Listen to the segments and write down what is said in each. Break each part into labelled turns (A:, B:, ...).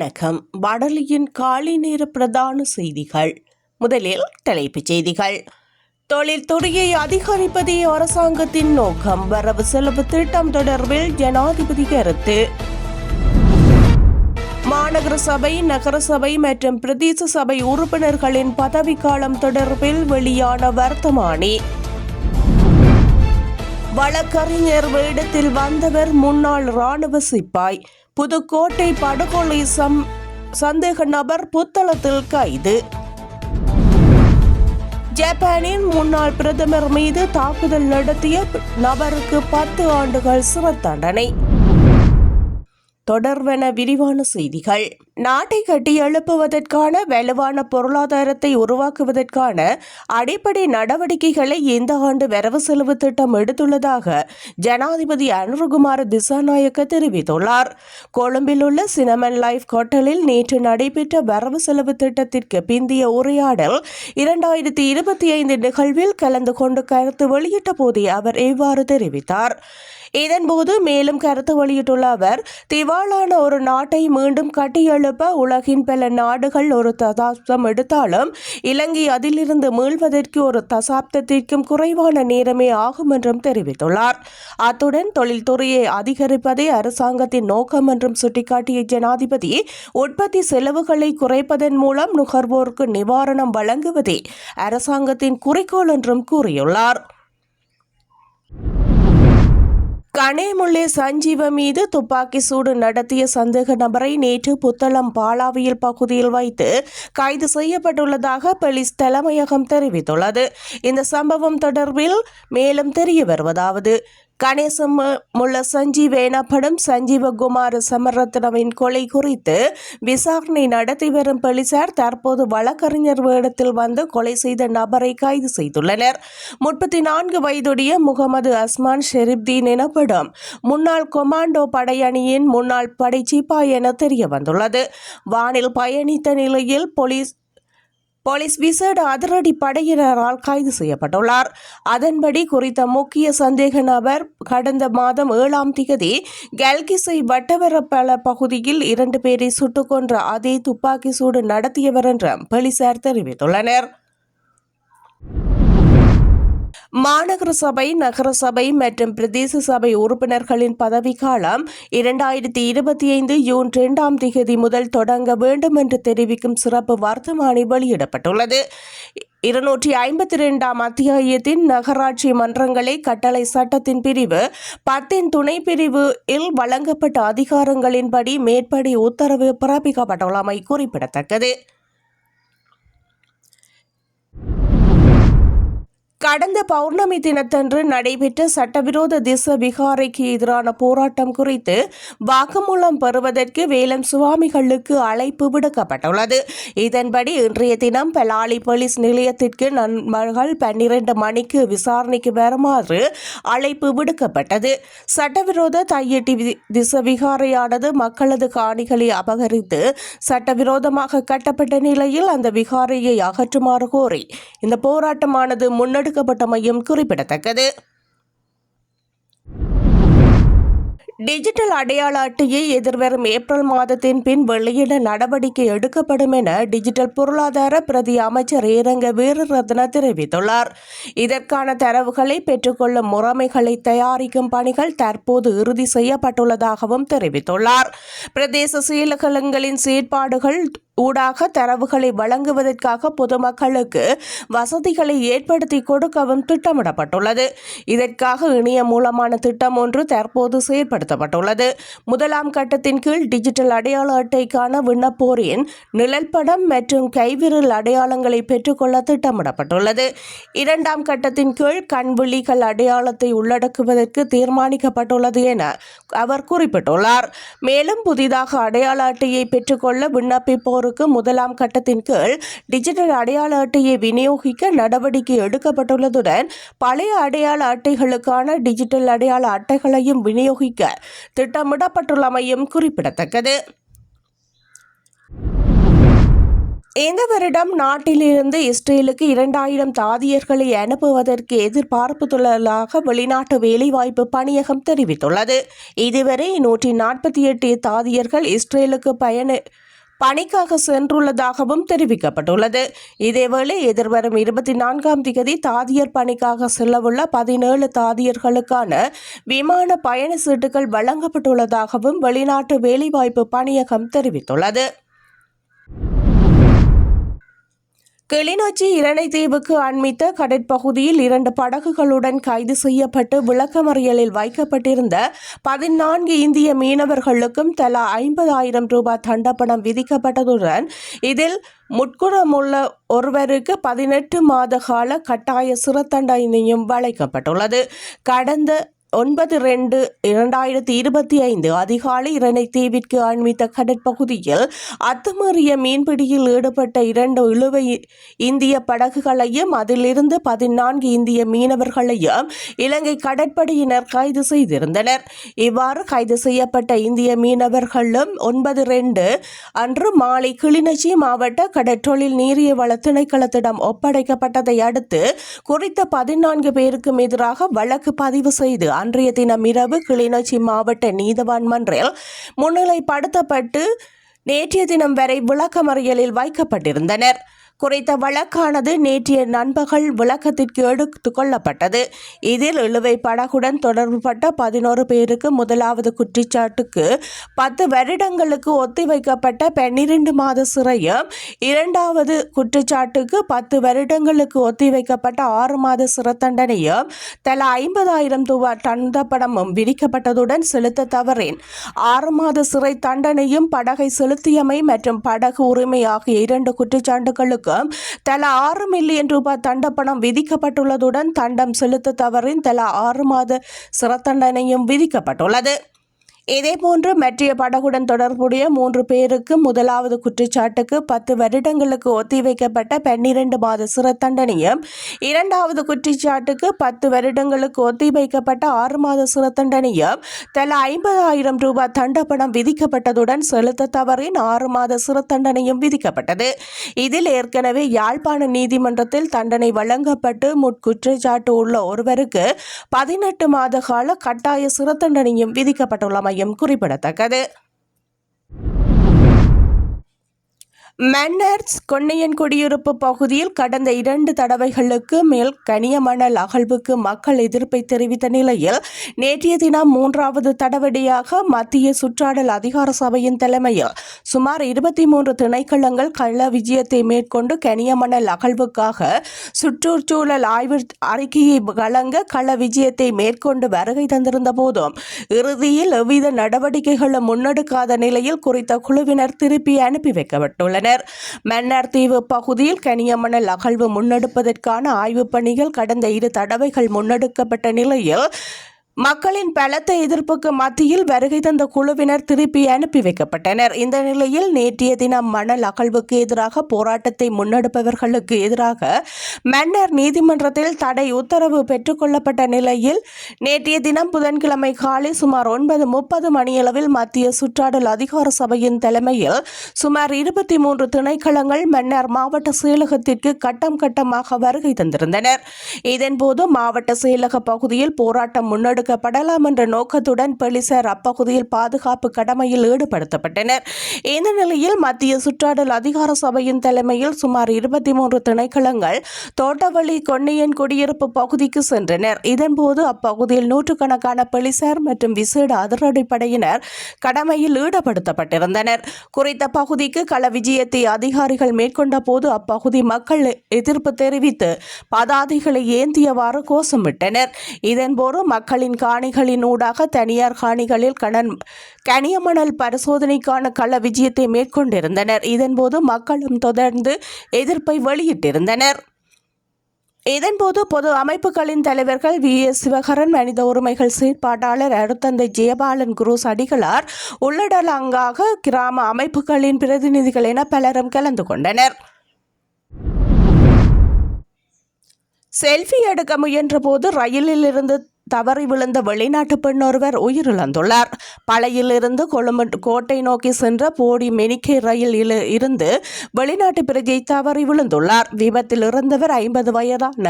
A: வணக்கம். வடலியின் காலை நேர பிரதான செய்திகள். முதலில் தலைப்புச் செய்திகள். தொழில்துறையை அதிகரிப்பதே அரசாங்கத்தின் நோக்கம். வரவு செலவு திட்டம் தொடர்பில் ஜனாதிபதி கருத்து. மாநகர சபை நகரசபை மற்றும் பிரதேச சபை உறுப்பினர்களின் பதவிக்காலம் தொடர்பில் வெளியான வர்த்தமானி. வழக்கறிஞர் வேடத்தில் வந்தவர் முன்னாள் ராணுவ சிப்பாய். புதுக்கோட்டை படுகொலை சம் சந்தேக நபர் புத்தளத்தில் கைது. ஜப்பானின் முன்னாள் பிரதமர் மீது தாக்குதல் நடத்திய நபருக்கு பத்து ஆண்டுகள் சிறை தண்டனை. தொடர்வன விரிவான செய்திகள். நாட்டை கட்டி எழுப்புவதற்கான வலுவான பொருளாதாரத்தை உருவாக்குவதற்கான அடிப்படை நடவடிக்கைகளை இந்த ஆண்டு வரவு செலவு திட்டம் எடுத்துள்ளதாக ஜனாதிபதி அனுருகுமார திசாநாயக்க தெரிவித்துள்ளார். கொழும்பில் உள்ள சினமன் லைஃப் ஹோட்டலில் நேற்று நடைபெற்ற வரவு செலவு திட்டத்திற்கு பிந்திய உரையாடல் இரண்டாயிரத்தி இருபத்தி ஐந்து நிகழ்வில் கலந்து கொண்டு கருத்து வெளியிட்ட போதே அவர் இவ்வாறு தெரிவித்தார். இதன்போது மேலும் கருத்து வெளியிட்டுள்ள அவர் பாழான ஒரு நாட்டை மீண்டும் கட்டியெழுப்ப உலகின் பல நாடுகள் ஒரு தசாப்தம் எடுத்தாலும் இலங்கை அதிலிருந்து மீள்வதற்கு ஒரு தசாப்தத்திற்கும் குறைவான நேரமே ஆகும் என்றும் தெரிவித்துள்ளார். அத்துடன் தொழில்துறையை அதிகரிப்பதே அரசாங்கத்தின் நோக்கம் என்றும் சுட்டிக்காட்டிய ஜனாதிபதி உற்பத்தி செலவுகளை குறைப்பதன் மூலம் நுகர்வோருக்கு நிவாரணம் வழங்குவதே அரசாங்கத்தின் குறிக்கோள் என்றும் கூறியுள்ளார். கனேமுள்ளே சஞ்சீவ மீது துப்பாக்கி சூடு நடத்திய சந்தேக நபரை நேற்று புத்தளம் பாலாவியல் பகுதியில் வைத்து கைது செய்யப்பட்டுள்ளதாக போலீஸ் தலைமையகம் தெரிவித்துள்ளது. இந்த சம்பவம் தொடர்பில் மேலும் தெரிய வருவதாவது கணேசம் முள்ள சஞ்சீவ் எனப்படும் சஞ்சீவகுமார் சமரத்னவின் கொலை குறித்து விசாரணை நடத்தி வரும் போலீசார் தற்போது வழக்கறிஞர் வேடத்தில் வந்து கொலை செய்த நபரை கைது செய்துள்ளனர். முப்பத்தி நான்கு வயதுடைய முகமது அஸ்மான் ஷெரீப்தீன் எனப்படும் முன்னாள் கொமாண்டோ படையணியின் முன்னாள் படை சிப்பாய் என தெரிய வந்துள்ளது வானில் பயணித்த நிலையில் போலீஸ் போலீஸ் விசேட அதிரடி படையினரால் கைது செய்யப்பட்டுள்ளார். அதன்படி குறித்த முக்கிய சந்தேக நபர் கடந்த மாதம் ஏழாம் திகதி கல்கிசை வட்டவரப்பல பகுதியில் இரண்டு பேரை சுட்டுக் கொன்ற அதே துப்பாக்கி சூடு நடத்தியவர் என்று போலீசார் தெரிவித்துள்ளனர். மாநகர சபை நகர சபை மற்றும் பிரதேச சபை உறுப்பினர்களின் பதவிக்காலம் இரண்டாயிரத்தி இருபத்தி ஐந்து ஜூன் இரண்டாம் திகதி முதல் தொடங்க வேண்டும் என்று தெரிவிக்கும் சிறப்பு வர்த்தமானி வெளியிடப்பட்டுள்ளது. இருநூற்றி ஐம்பத்தி இரண்டாம் அத்தியாயத்தின் நகராட்சி மன்றங்களை கட்டளை சட்டத்தின் பிரிவு பத்தின் துணை பிரிவு இல் வழங்கப்பட்ட அதிகாரங்களின்படி மேற்படி உத்தரவு பிறப்பிக்கப்பட்டுள்ளமை குறிப்பிடத்தக்கது. கடந்த பௌர்ணமி தினத்தன்று நடைபெற்ற சட்டவிரோத திச விகாரைக்கு எதிரான போராட்டம் குறித்து வாக்குமூலம் பெறுவதற்கு வேலம் சுவாமிகளுக்கு அழைப்பு விடுக்கப்பட்டுள்ளது. இதன்படி இன்றைய தினம் பலாலி போலீஸ் நிலையத்திற்கு நண்பர்கள் பன்னிரண்டு மணிக்கு விசாரணைக்கு வருமாறு அழைப்பு விடுக்கப்பட்டது. சட்டவிரோத தையட்டி திச விகாரையானது மக்களது காணிகளை அபகரித்து சட்டவிரோதமாக கட்டப்பட்ட நிலையில் அந்த விகாரையை அகற்றுமாறு கோரி இந்த போராட்டமானது முன்னெடு முன்னெடுக்கப்பட்டமையும் குறிப்பிடத்தக்கது. டிஜிட்டல் அடையாள அட்டையை எதிர்வரும் ஏப்ரல் மாதத்தின் பின் வெளியிட நடவடிக்கை எடுக்கப்படும் என டிஜிட்டல் பொருளாதார பிரதி அமைச்சர் ஏரங்க வீரரத்ன தெரிவித்துள்ளார். இதற்கான தரவுகளை பெற்றுக்கொள்ளும் முறைமைகளை தயாரிக்கும் பணிகள் தற்போது இறுதி செய்யப்பட்டுள்ளதாகவும் தெரிவித்துள்ளார். பிரதேச செயலகங்களின் செயற்பாடுகள் ஊடாக தரவுகளை வழங்குவதற்காக பொதுமக்களுக்கு வசதிகளை ஏற்படுத்தி கொடுக்கவும் திட்டமிடப்பட்டுள்ளது. இதற்காக இணைய மூலமான திட்டம் ஒன்று தற்போது செயற்படுத்தப்பட்டுள்ளது. முதலாம் கட்டத்தின் கீழ் டிஜிட்டல் அடையாள அட்டைக்கான விண்ணப்போரின் நிழல்படம் மற்றும் கைவிரல் அடையாளங்களை பெற்றுக்கொள்ள திட்டமிடப்பட்டுள்ளது. இரண்டாம் கட்டத்தின் கீழ் கண்விழிகள் அடையாளத்தை உள்ளடக்குவதற்கு தீர்மானிக்கப்பட்டுள்ளது என அவர் குறிப்பிட்டுள்ளார். மேலும் புதிதாக அடையாள அட்டையை பெற்றுக்கொள்ள விண்ணப்பிப்போர் நுகர்வோருக்கு முதலாம் கட்டத்தின் கீழ் டிஜிட்டல் அடையாள அட்டையை விநியோகிக்க நடவடிக்கை எடுக்கப்பட்டுள்ளதுடன் பழைய அடையாள அட்டைகளுக்கான டிஜிட்டல் அடையாள அட்டைகளையும் விநியோகிக்க திட்டமிடப்பட்டுள்ளமையும் குறிப்பிடத்தக்கது. இந்த வருடம் நாட்டிலிருந்து இஸ்ரேலுக்கு இரண்டாயிரம் தாதியர்களை அனுப்புவதற்கு எதிர்பார்ப்புள்ளதாக வெளிநாட்டு வேலைவாய்ப்பு பணியகம் தெரிவித்துள்ளது. இதுவரை நூற்றி நாற்பத்தி எட்டு தாதியர்கள் இஸ்ரேலுக்கு பயண பணிக்காக சென்றுள்ளதாகவும் தெரிவிக்கப்பட்டுள்ளது. இதேவேளை எதிர்வரும் இருபத்தி நான்காம் திகதி தாதியர் பணிக்காக செல்லவுள்ள பதினேழு தாதியர்களுக்கான விமான பயண சீட்டுகள் வழங்கப்பட்டுள்ளதாகவும் வெளிநாட்டு வேலைவாய்ப்பு பணியகம் தெரிவித்துள்ளது. கிளிநொச்சி இரணைத்தீவுக்கு அண்மித்த கடற்பகுதியில் இரண்டு படகுகளுடன் கைது செய்யப்பட்டு விளக்கமறியலில் வைக்கப்பட்டிருந்த பதினான்கு இந்திய மீனவர்களுக்கும் தலா ஐம்பதாயிரம் ரூபாய் தண்டப்பணம் விதிக்கப்பட்டதுடன் இதில் முட்குறமுள்ள ஒருவருக்கு பதினெட்டு மாத கால கட்டாய சிறத்தண்டனையும் வழங்கப்பட்டுள்ளது. கடந்த ஒன்பது ரெண்டு இரண்டாயிரத்தி இருபத்தி ஐந்து அதிகாலை இரணை தீவிற்கு ஆண்மித்த கடற்பகுதியில் அத்துமீறிய மீன்பிடியில் ஈடுபட்ட இரண்டு இழுவை இந்திய படகுகளையும் அதிலிருந்து பதினான்கு இந்திய மீனவர்களையும் இலங்கை கடற்படையினர் கைது செய்திருந்தனர். இவ்வாறு கைது செய்யப்பட்ட இந்திய மீனவர்களும் ஒன்பது ரெண்டு அன்று மாலை கிளிநொச்சி மாவட்ட கடற்றொழில் நீரிய வள திணைக்களத்திடம் ஒப்படைக்கப்பட்டதை அடுத்து குறித்த பதினான்கு பேருக்கும் எதிராக வழக்கு பதிவு செய்து அன்றைய தினம் இரவு கிளிநொச்சி மாவட்ட நீதவான் மன்றில் முன்னிலைப்படுத்தப்பட்டு நேற்றைய தினம் வரை விளக்கமறியலில் வைக்கப்பட்டிருந்தனர். குறித்த வழக்கானது நேற்றைய நண்பகல் விளக்கத்திற்கு எடுத்துக் கொள்ளப்பட்டது. இதில் இழுவை படகுடன் தொடர்புபட்ட பதினோரு பேருக்கு முதலாவது குற்றச்சாட்டுக்கு பத்து வருடங்களுக்கு ஒத்திவைக்கப்பட்ட பன்னிரண்டு மாத சிறையும் இரண்டாவது குற்றச்சாட்டுக்கு பத்து வருடங்களுக்கு ஒத்திவைக்கப்பட்ட ஆறு மாத சிறை தண்டனையும் தலா ஐம்பதாயிரம் ரூபாய் தண்டப்பணமும் விதிக்கப்பட்டதுடன் செலுத்த தவறேன். ஆறு மாத சிறை தண்டனையும் படகை செலுத்தியமை மற்றும் படகு உரிமை ஆகிய இரண்டு தலா ஆறு மில்லியன் ரூபாய் தண்டப்பணம் விதிக்கப்பட்டுள்ளதுடன் தண்டம் செலுத்த தவறின் தலா ஆறு மாத சிறை தண்டனையும் விதிக்கப்பட்டுள்ளது. இதேபோன்று மற்றைய படகுடன் தொடர்புடைய மூன்று பேருக்கு முதலாவது குற்றச்சாட்டுக்கு பத்து வருடங்களுக்கு ஒத்திவைக்கப்பட்ட பன்னிரண்டு மாத சிறை தண்டனையும் இரண்டாவது குற்றச்சாட்டுக்கு பத்து வருடங்களுக்கு ஒத்திவைக்கப்பட்ட ஆறு மாத சிறை தண்டனையும் தலா ஐம்பதாயிரம் ரூபாய் தண்டப்பணம் விதிக்கப்பட்டதுடன் செலுத்த தவறின் ஆறு மாத சிறை தண்டனையும் விதிக்கப்பட்டது. இதில் ஏற்கனவே யாழ்ப்பாண நீதிமன்றத்தில் தண்டனை வழங்கப்பட்டு முட்குற்றச்சாட்டு உள்ள ஒருவருக்கு பதினெட்டு மாத கால கட்டாய சிறை தண்டனையும் விதிக்கப்பட்டுள்ளமையும் குறிப்பிடத்தக்கது மன்னர்ஸ் கொன்னையன் குடியிருப்பு பகுதியில் கடந்த இரண்டு தடவைகளுக்கு மேல் கனியமணல் அகழ்வுக்கு மக்கள் எதிர்ப்பை தெரிவித்த நிலையில் நேற்றைய தினம் மூன்றாவது தடவடியாக மத்திய சுற்றாடல் அதிகார சபையின் தலைமையில் சுமார் இருபத்தி மூன்று திணைக்களங்கள் கள்ள விஜயத்தை மேற்கொண்டு கனியமணல் அகழ்வுக்காக சுற்றுச்சூழல் ஆய்வு அறிக்கையை வழங்க கள விஜயத்தை மேற்கொண்டு வருகை தந்திருந்த போதும் இறுதியில் எவ்வித நடவடிக்கைகளும் முன்னெடுக்காத நிலையில் குறித்த குழுவினர் திருப்பி அனுப்பி வைக்கப்பட்டுள்ளனர். மன்னார் தீவு பகுதியில் கனியமணல் அகழ்வு முன்னெடுப்பதற்கான ஆய்வுப் பணிகள் கடந்த இரு தடவைகள் முன்னெடுக்கப்பட்ட நிலையில் மக்களின் பலத்த எதிர்ப்புக்கு மத்தியில் வருகை தந்த குழுவினர் திருப்பி அனுப்பி வைக்கப்பட்டனர். இந்த நிலையில் நேற்றைய தினம் மணல் அகழ்வுக்கு எதிராக போராட்டத்தை முன்னெடுப்பவர்களுக்கு எதிராக மன்னர் நீதிமன்றத்தில் தடை உத்தரவு பெற்றுக்கொள்ளப்பட்ட நிலையில் நேற்றைய தினம் புதன்கிழமை காலை சுமார் ஒன்பது முப்பது மணியளவில் மத்திய சுற்றாடல் அதிகார சபையின் தலைமையில் சுமார் இருபத்தி மூன்று திணைக்களங்கள் மன்னர் மாவட்ட செயலகத்திற்கு கட்டம் கட்டமாக வருகை தந்திருந்தனர். இதன்போது மாவட்ட செயலக பகுதியில் போராட்டம் முன்னெடுக்க பாதிக்கப்படலாம் என்ற நோக்கத்துடன் போலீசார் அப்பகுதியில் பாதுகாப்பு கடமையில் ஈடுபடுத்தப்பட்டனர். இந்த நிலையில் மத்திய சுற்றாடல் அதிகார சபையின் தலைமையில் சுமார் இருபத்தி மூன்று திணைக்களங்கள் தோட்டவழி கொன்னியன் குடியிருப்பு பகுதிக்கு சென்றனர். இதன்போது அப்பகுதியில் நூற்றுக்கணக்கான போலீசார் மற்றும் விசேட அதிரடிப்படையினர் கடமையில் ஈடுபடுத்தப்பட்டிருந்தனர். குறித்த பகுதிக்கு கள விஜயத்தை அதிகாரிகள் மேற்கொண்ட போது அப்பகுதி மக்கள் எதிர்ப்பு தெரிவித்து பதாதைகளை ஏந்தியவாறு கோஷமிட்டனர். இதன்போது மக்களின் காணிகளின் ஊடாக தனியார் காணிகளில் கணன் கனியமணல் பரிசோதனைக்கான கள விஜயத்தை மேற்கொண்டிருந்தனர். இதன்போது மக்களும் தொடர்ந்து எதிர்ப்பை வெளியிட்டிருந்தனர். இதன்போது பொது அமைப்புகளின் தலைவர்கள் வி. எஸ். சிவகரன் மனித உரிமைகள் செயற்பாட்டாளர் அருத்தந்தை ஜெயபாலன் குரூஸ் அடிகளார் உள்ளடலங்காக கிராம அமைப்புகளின் பிரதிநிதிகள் என பலரும் கலந்து கொண்டனர். செல்ஃபி எடுக்க முயன்றபோது ரயிலில் இருந்து தவறி விழுந்த வெளிநாட்டு பெண் ஒருவர் உயிரிழந்துள்ளார். பழையிலிருந்து கொழும்பு கோட்டை நோக்கி சென்ற போடி மெனிக்கே ரயில் இருந்து வெளிநாட்டு பிரஜை தவறி விழுந்துள்ளார். விபத்தில் இறந்தவர் ஐம்பது வயதான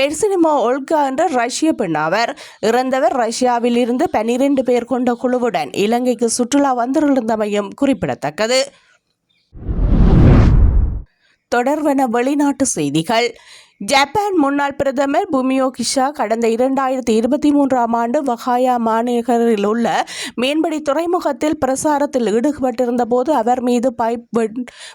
A: பெர்சினிமோ ஒல்கா என்ற ரஷ்ய பெண் ஆவர். இறந்தவர் ரஷ்யாவில் இருந்து பனிரெண்டு பேர் கொண்ட குழுவுடன் இலங்கைக்கு சுற்றுலா வந்திருந்தமையும் குறிப்பிடத்தக்கது. தொடர்வன வெளிநாட்டு செய்திகள். ஜப்பான் முன்னாள் பிரதமர் புமியோ கிஷா கடந்த இரண்டாயிரத்தி இருபத்தி மூன்றாம் ஆண்டு வகாயா மாநகரில் உள்ள மீன்பிடி துறைமுகத்தில் பிரசாரத்தில் ஈடுபட்டிருந்த போது அவர் மீது பைப்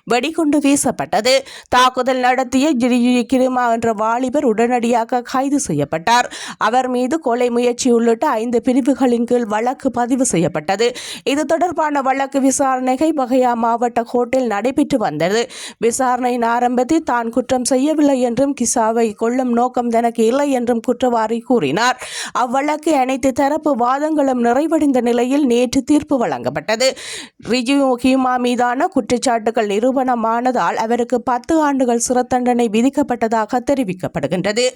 A: வெடிகுண்டு வீசப்பட்டது. தாக்குதல் நடத்திய ஜிரிஜி கிருமா என்ற வாலிபர் உடனடியாக கைது செய்யப்பட்டார். அவர் மீது கொலை முயற்சி உள்ளிட்ட ஐந்து பிரிவுகளின் கீழ் வழக்கு பதிவு செய்யப்பட்டது. இது தொடர்பான வழக்கு விசாரணைகள் வகையா மாவட்ட கோர்ட்டில் நடைபெற்று வந்தது. விசாரணையின் ஆரம்பத்தில் தான் குற்றம் செய்யவில்லை என்றும் கிசாவை கொள்ளும் நோக்கம் தனக்கு இல்லை என்றும் குற்றவாளி கூறினார். அவ்வழக்கு அனைத்து தரப்பு வாதங்களும் நிறைவடைந்த நிலையில் நேற்று தீர்ப்பு வழங்கப்பட்டது. ரிஜு ஹீமா மீதான குற்றச்சாட்டுகள் நிரூபணமானதால் அவருக்கு பத்து ஆண்டுகள் சிறை தண்டனை விதிக்கப்பட்டதாக தெரிவிக்கப்படுகின்றது.